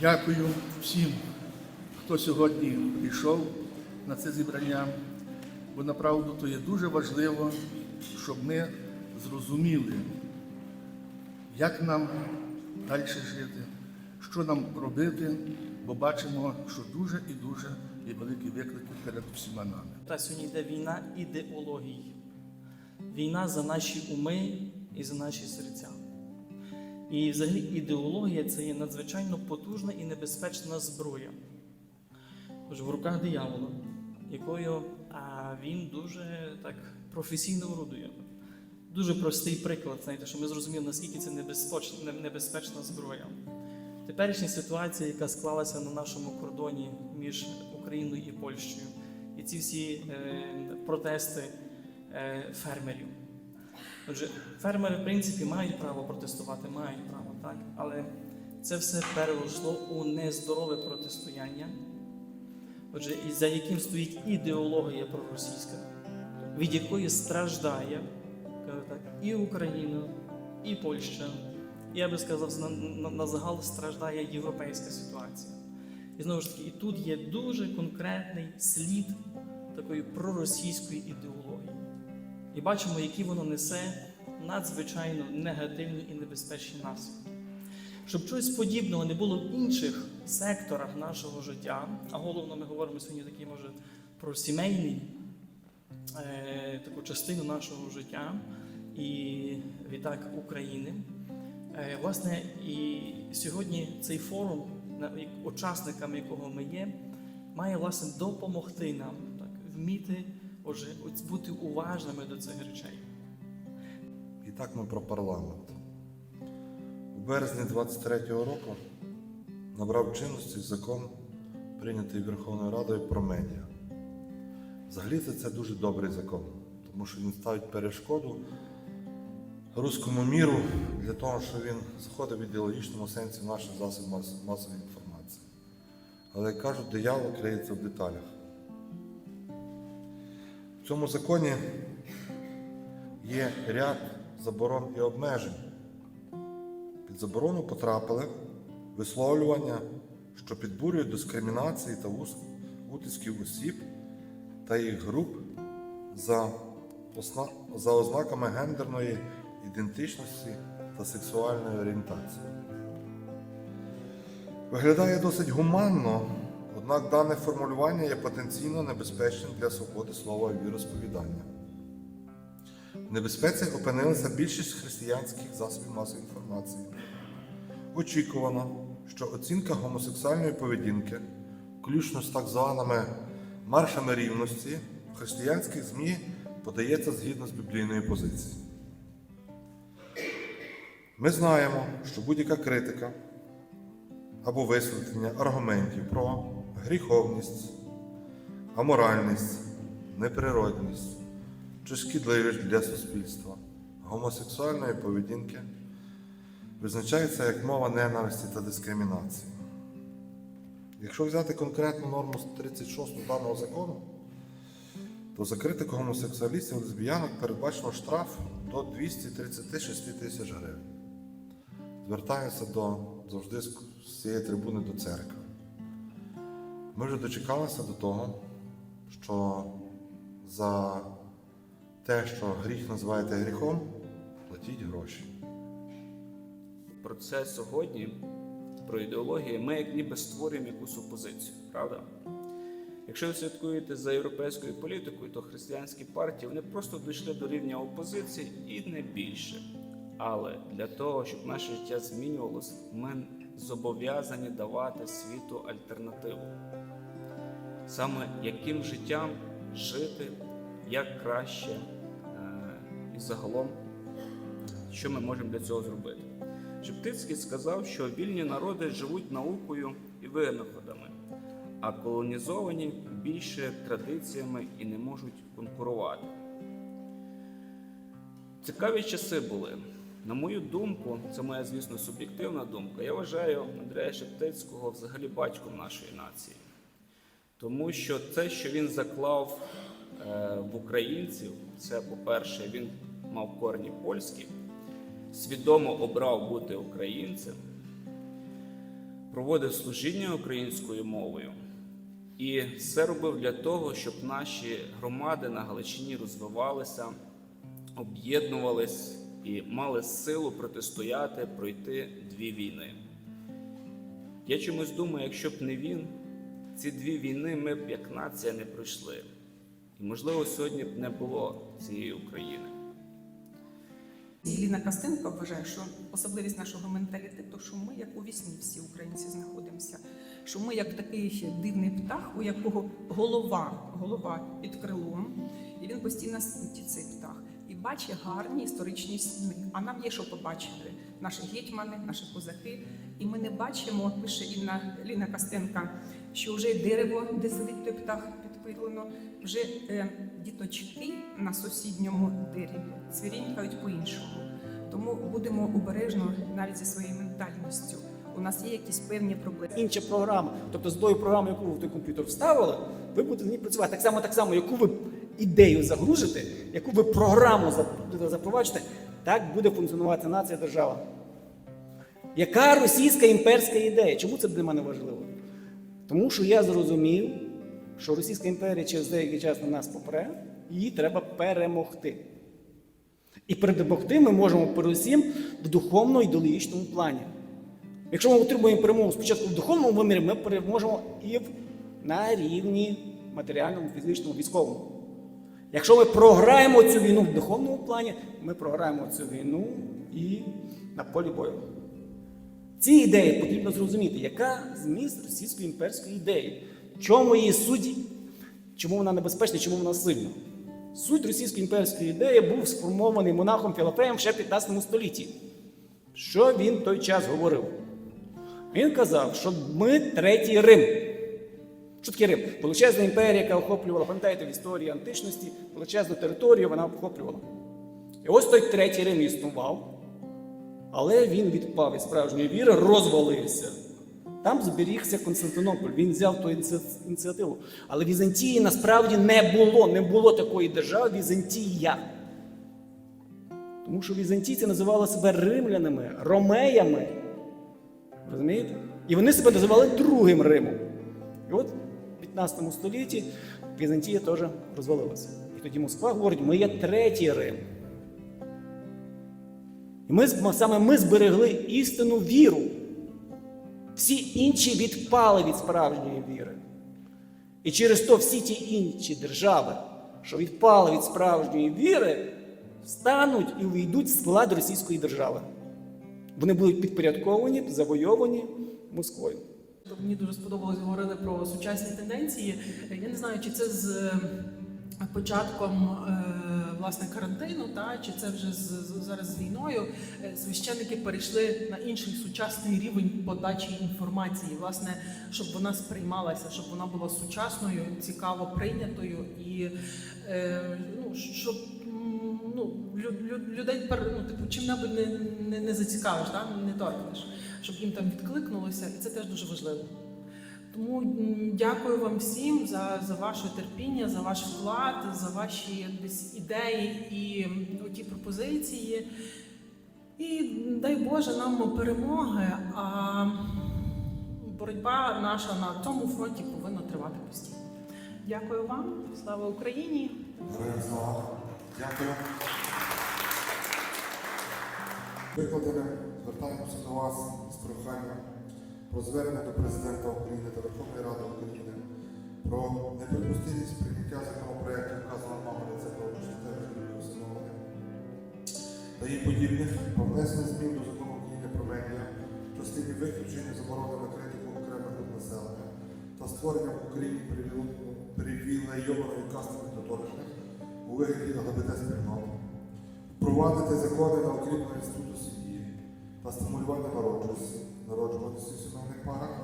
Дякую всім, хто сьогодні прийшов на це зібрання, бо направду то є дуже важливо, щоб ми зрозуміли, як нам далі жити, що нам робити, бо бачимо, що дуже і дуже є великі виклики перед всіма нами. Та сьогодні йде війна ідеологій. Війна за наші уми і за наші серця. І взагалі ідеологія це є надзвичайно потужна і небезпечна зброя. Тож в руках диявола, якою а, він дуже так професійно орудує. Дуже простий приклад, знаєте, що ми зрозуміли, наскільки це небезпечна зброя. Теперішня ситуація, яка склалася на нашому кордоні між Україною і Польщею, і ці всі е, протести е, фермерів. Отже, фермери, в принципі, мають право протестувати, мають право, так? Але це все перейшло у нездорове протистояння, отже, і за яким стоїть ідеологія проросійська, від якої страждає так, і Україна, і Польща, я би сказав, на, на, на загал страждає європейська ситуація. І знову ж таки, і тут є дуже конкретний слід такої проросійської ідеології. І бачимо, які воно несе надзвичайно негативні і небезпечні наслідки. Щоб щось подібного не було в інших секторах нашого життя, а головно ми говоримо сьогодні такий, може, про сімейний е, таку частину нашого життя і відтак України. Е, власне, і сьогодні цей форум, учасниками якого ми є, має власне допомогти нам так, вміти отже, бути уважними до цих речей. І так ми про парламент. У березні 23-го року набрав чинності закон, прийнятий Верховною Радою про медіа. Взагалі це, дуже добрий закон, тому що він ставить перешкоду руському міру для того, щоб він заходив в ідеологічному сенсі в наші засоби масової інформації. Але як кажуть, диявол криється в деталях. В цьому законі є ряд заборон і обмежень. Під заборону потрапили висловлювання, що підбурюють дискримінації та утисків осіб та їх груп за, осна- за ознаками гендерної ідентичності та сексуальної орієнтації. Виглядає досить гуманно, однак дане формулювання є потенційно небезпечним для свободи слова і віросповідання. В небезпеці опинилася більшість християнських засобів масової інформації. Очікувано, що оцінка гомосексуальної поведінки, включно з так званими маршами рівності, в християнських ЗМІ подається згідно з біблійною позицією. Ми знаємо, що будь-яка критика або висвітлення аргументів про гріховність, аморальність, неприродність чи шкідливість для суспільства гомосексуальної поведінки визначається як мова ненависті та дискримінації. Якщо взяти конкретну норму з 36 даного закону, то за критику гомосексуалістів лесбіянок передбачено штраф до 236 тисяч гривень. Звертаюся до завжди з цієї трибуни до церкви. Ми вже дочекалися до того, що за те, що гріх називаєте гріхом, платіть гроші. Про це сьогодні, про ідеологію, ми як ніби створюємо якусь опозицію, правда? Якщо ви слідкуєте за європейською політикою, то християнські партії вони просто дійшли до рівня опозиції і не більше. Але для того, щоб наше життя змінювалося, ми зобов'язані давати світу альтернативу. Саме яким життям жити, як краще, е, і загалом, що ми можемо для цього зробити. Шептицький сказав, що вільні народи живуть наукою і винаходами, а колонізовані більше традиціями і не можуть конкурувати. Цікаві часи були. На мою думку, це моя, звісно, суб'єктивна думка. Я вважаю Андрея Шептицького взагалі батьком нашої нації. Тому що те, що він заклав е, в українців, це, по-перше, він мав корні польські, свідомо обрав бути українцем. проводив служіння українською мовою. І все робив для того, щоб наші громади на Галичині розвивалися, об'єднувались і мали силу протистояти, пройти дві війни. Я чомусь думаю, якщо б не він, ці дві війни ми б як нація не пройшли. І, можливо, сьогодні б не було цієї України. Ліна Костенко вважає, що особливість нашого менталітету, що ми, як у вісні, всі українці знаходимося. Що ми як такий дивний птах, у якого голова, голова під крилом, і він постійно спить цей птах. І бачить гарні історичні сни. А нам є що побачити. Наші гетьмани, наші козаки. І ми не бачимо, пише Інна Ліна Костенка, що вже дерево, де сидить той птах підпилено, вже е, діточки на сусідньому дереві цвірінькають по-іншому. Тому будемо обережно навіть зі своєю ментальністю. У нас є якісь певні проблеми. інша програма. Тобто з тою програмою, яку ви в той комп'ютер вставили, ви будете ній працювати. Так само, так само, яку ви ідею загружите, яку ви програму зап- запроваджите, так буде функціонувати нація держава. Яка російська імперська ідея? Чому це для мене важливо? Тому що я зрозумів, що Російська імперія через деякий час на нас попре, її треба перемогти. І перемогти ми можемо передусім в духовно-ідеологічному плані. Якщо ми отримуємо перемогу спочатку в духовному вимірі, ми переможемо і на рівні матеріальному, фізичному, військовому. Якщо ми програємо цю війну в духовному плані, ми програємо цю війну і на полі бою. Ці ідеї потрібно зрозуміти, яка зміст російської імперської ідеї, чому її суть, чому вона небезпечна, чому вона сильна. Суть російської імперської ідеї був сформований монахом Філофеєм ще в 15 столітті. Що він в той час говорив? Він казав, що ми третій Рим. Що таке Рим? Величезна імперія, яка охоплювала, пам'ятаєте, в історії античності, величезну територію вона охоплювала. І ось той третій Рим існував, але він відпав від справжньої віри, розвалився. Там зберігся Константинополь, він взяв ту ініціативу. Але Візантії насправді не було, не було такої держави Візантія. Тому що візантійці називали себе римлянами, ромеями. Розумієте? І вони себе називали другим Римом. І от в 15 столітті Візантія теж розвалилася. І тоді Москва говорить, ми є третій Рим. І ми, саме ми зберегли істинну віру. Всі інші відпали від справжньої віри. І через то всі ті інші держави, що відпали від справжньої віри, стануть і увійдуть в склад Російської держави. Вони будуть підпорядковані, завойовані Москвою. Мені дуже сподобалось говорили про сучасні тенденції. Я не знаю, чи це з початком е, власне карантину, та чи це вже з, зараз з війною. Е, Священники перейшли на інший сучасний рівень подачі інформації, власне, щоб вона сприймалася, щоб вона була сучасною, цікаво прийнятою і е, ну, щоб ну, лю- лю- людей ну, типу, чим-небудь не, не, не зацікавиш, та? не торкнеш, щоб їм там відкликнулося, і це теж дуже важливо. Тому дякую вам всім за, за ваше терпіння, за ваш вклад, за ваші десь ідеї і м, ті пропозиції. І дай Боже нам перемоги, а боротьба наша на цьому фронті повинна тривати постійно. Дякую вам, слава Україні! Героям слава. Дякую. Викладене, звертаємося до вас з проханням про звернення до Президента України та Верховної Ради України про неприпустимість прийняття законопроекту вказаного номер це про установлення та її подібних про внесення змін до закону України про медіа частині виключення заборони на критику окремих груп населення та створення в Україні привіл- привілейованої касти недоторкних у вигляді ЛГБТ спільнот впровадити закони на укріплення інституту сім'ї та стимулювання народжуваності, народжуваності в сімейних парах,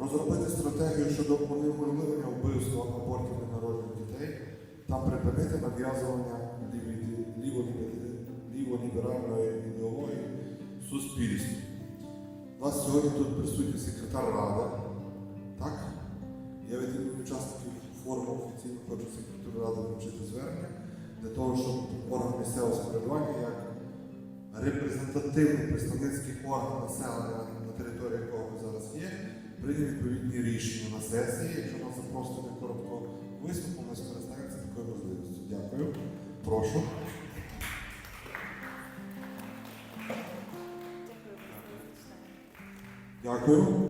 розробити стратегію щодо унеможливлення вбивства абортів ненароджених дітей та припинити нав'язування ліволіберальної ідеології суспільству. У нас сьогодні тут присутній секретар Ради. Так? Я від учасників форуму офіційно хочу секретарю Ради вручити звернення для того, щоб орган місцевого самоврядування як репрезентативний представницький орган населення на території якого ми зараз є, прийняв відповідні рішення на сесії. Якщо нас запросити коротко виступу, ми скористаємося такою можливістю. Дякую. Прошу. Дякую.